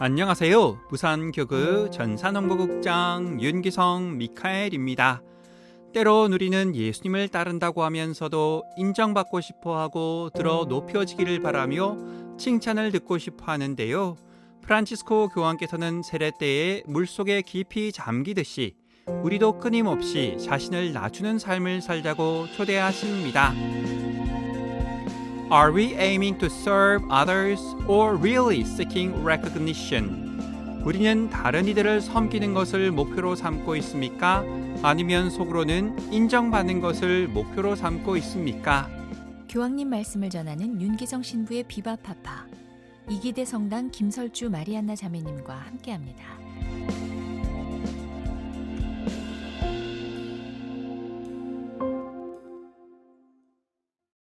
안녕하세요. 부산 교구 전산홍보국장 윤기성 미카엘입니다. 때로 누리는 예수님을 따른다고 하면서도 인정받고 싶어 하고 들어 높여지기를 바라며 칭찬을 듣고 싶어 하는데요. 프란치스코 교황께서는 세례 때에 물속에 깊이 잠기듯이 우리도 끊임없이 자신을 낮추는 삶을 살자고 초대하십니다. Are we aiming to serve others or really seeking recognition? 우리는 다른 이들을 섬기는 것을 목표로 삼고 있습니까? 아니면 속으로는 인정받는 것을 목표로 삼고 있습니까? 교황님 말씀을 전하는 윤기성 신부의 비바파파 이기대 성당 김설주 마리안나 자매님과 함께합니다.